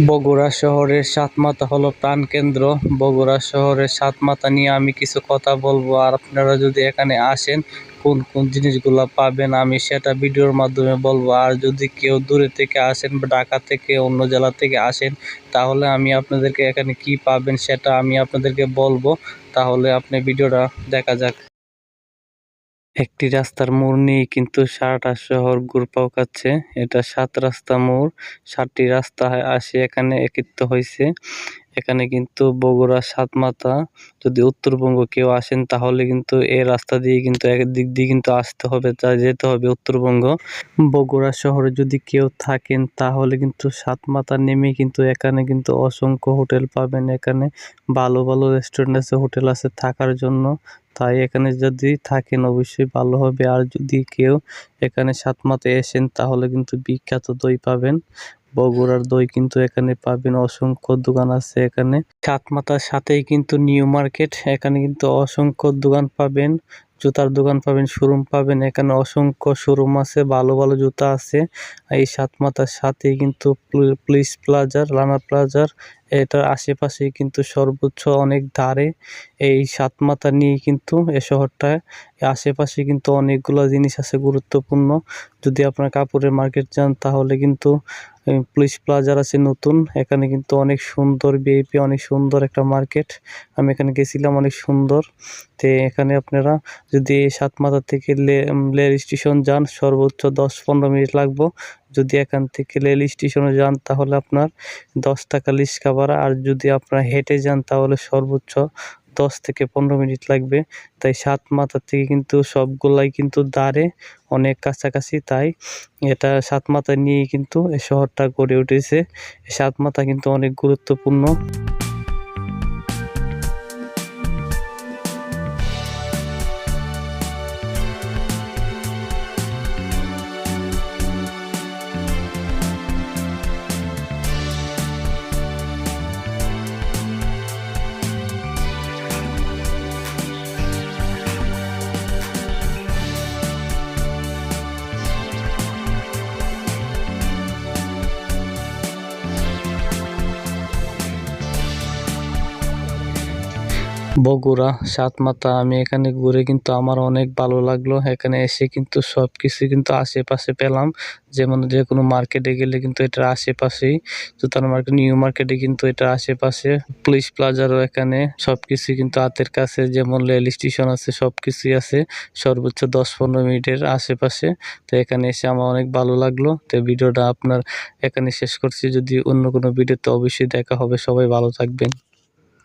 বগুড়া শহরের সাতমাথা হলো প্রাণকেন্দ্র বগুড়া শহরের সাতমাথা নিয়ে আমি কিছু কথা বলব। আর আপনারা যদি এখানে আসেন, কোন কোন জিনিসগুলো পাবেন, আমি সেটা ভিডিওর মাধ্যমে বলব। আর যদি কেউ দূরে থেকে আসেন বা ঢাকা থেকে অন্য জেলা থেকে আসেন, তাহলে আমি আপনাদেরকে এখানে কি পাবেন সেটা আমি আপনাদেরকে বলব। তাহলে আপনি ভিডিওটা দেখা যাক। একটি রাস্তার মোড় নিয়ে কিন্তু সারাটা শহর ঘুরপাক খাচ্ছে। এটা সাত রাস্তা মোড়, সাতটি রাস্তা আসে এখানে একত্রিত হয়েছে এখানে কিন্তু বগুড়া সাতমাথা, যদি উত্তরবঙ্গ কেউ আসেন তাহলে কিন্তু এই রাস্তা দিয়ে কিন্তু একদিক দিয়ে কিন্তু আসতে হবে, তা যেতে হবে উত্তরবঙ্গ। বগুড়া শহরে যদি কেউ থাকেন তাহলে কিন্তু সাতমাথা নেমে কিন্তু এখানে কিন্তু অসংখ্য হোটেল পাবেন। এখানে ভালো ভালো রেস্টুরেন্ট আছে, হোটেল আছে থাকার জন্য। তাই এখানে যদি থাকেন, অবশ্যই ভালো হবে। আর যদি কেউ এখানে সাতমাথায় এসেন তাহলে কিন্তু বিখ্যাত দই পাবেন। বগুড়ার দই কিন্তু এখানে পাবেন। অসংখ্য দোকান আছে এখানে। সাতমাথার সাথেই কিন্তু নিউ মার্কেট। এখানে কিন্তু অসংখ্য দোকান পাবেন। জুতার দোকান পাবেন, শোরুম পাবেন। এখানে অসংখ্য শোরুম আছে, ভালো ভালো জুতা আছে। এই সাতমাথার সাথেই কিন্তু পুলিশ প্লাজার রানা প্লাজার এটার আশেপাশে কিন্তু সর্বোচ্চ অনেক ধারে এই সাতমাথা নিয়ে কিন্তু এ শহরটায় আশেপাশে কিন্তু অনেকগুলো জিনিস আছে গুরুত্বপূর্ণ। যদি আপনার কাপড়ের মার্কেট যান, তাহলে কিন্তু পুলিশ প্লাজার আছে নতুন। এখানে কিন্তু অনেক সুন্দর বিআইপি অনেক সুন্দর একটা মার্কেট। আমি এখানে গেছিলাম, অনেক সুন্দর। তো এখানে আপনারা যদি সাতমাথা থেকে লে রেল স্টেশন যান, সর্বোচ্চ দশ পনেরো মিনিট লাগবো। যদি এখান থেকে রেল স্টেশনে যান, তাহলে আপনার দশ টাকা লিস্কা ভাড়া আর যদি আপনার হেঁটে যান, তাহলে সর্বোচ্চ দশ থেকে পনেরো মিনিট লাগবে। তাই সাত মাথা থেকে কিন্তু সবগুলাই কিন্তু দাঁড়ে অনেক কাছাকাছি। তাই এটা সাত মাথা নিয়ে কিন্তু এই শহরটা গড়ে উঠেছে। সাত মাথা কিন্তু অনেক গুরুত্বপূর্ণ। বগুড়া, সাতমাথা, আমি এখানে ঘুরে কিন্তু আমার অনেক ভালো লাগল। এখানে এসে কিন্তু সব কিছু কিন্তু আশেপাশে পেলাম। যেমন যে কোনো মার্কেটে গেলে কিন্তু এটার আশেপাশেই জুতার মার্কেট নিউ মার্কেটে কিন্তু এটার আশেপাশে। পুলিশ প্লাজারও এখানে সব কিছু কিন্তু হাতের কাছে। যেমন রেল স্টেশন আছে সব কিছুই আছে, সর্বোচ্চ দশ পনেরো মিনিটের আশেপাশে। তো এখানে এসে আমার অনেক ভালো লাগল। তো ভিডিওটা আপনার এখানে শেষ করছি। যদি অন্য কোনো ভিডিওতে অবশ্যই দেখা হবে। সবাই ভালো থাকবেন।